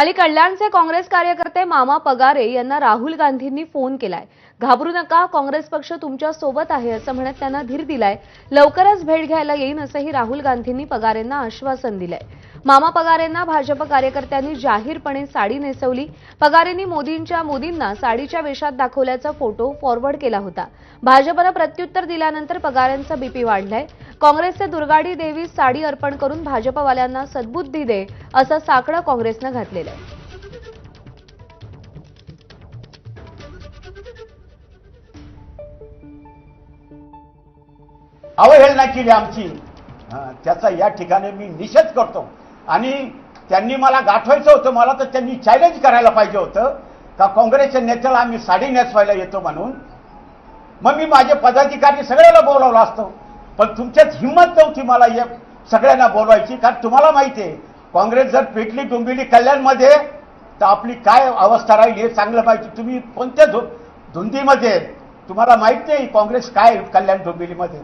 अली कल्याणचे काँग्रेस कार्यकर्ते मामा पगारे यांना राहुल गांधींनी फोन केलाय. घाबरू नका काँग्रेस पक्ष तुमच्यासोबत आहे असं म्हणत त्यांना धीर दिलाय. लवकरच भेट घ्यायला येईन असंही राहुल गांधींनी पगारेंना आश्वासन दिलंय. मामा पगारेंना भाजप कार्यकर्त्यांनी जाहीरपणे साडी नेसवली. पगारेंनी मोदींच्या मोदींना साडीच्या वेशात दाखवल्याचा फोटो फॉरवर्ड केला होता. भाजपनं प्रत्युत्तर दिल्यानंतर पगारांचा बीपी वाढलाय. काँग्रेसचे दुर्गाडी देवी साडी अर्पण करून भाजपवाल्यांना सद्बुद्धी दे असं साकडं काँग्रेसनं घातलेलं आहे. अवहेलना केली आमची. त्याचा या ठिकाणी मी निषेध करतो. आणि त्यांनी मला गाठवायचं होतं मला तर त्यांनी चॅलेंज करायला पाहिजे होतं. का काँग्रेसच्या नेत्याला आम्ही साडी नेसवायला येतो म्हणून? मग मी माझे पदाधिकारी सगळ्याला बोलावलं असतो. पण तुमच्यात हिंमत नव्हती मला या सगळ्यांना बोलवायची कारण तुम्हाला माहिती आहे काँग्रेस जर पेटली डोंबिली कल्याणमध्ये तर आपली काय अवस्था राहील हे चांगलं पाहिजे. तुम्ही कोणत्या धु धुंदीमध्ये तुम्हाला माहीत नाही काँग्रेस काय आहे कल्याण डोंबिवलीमध्ये.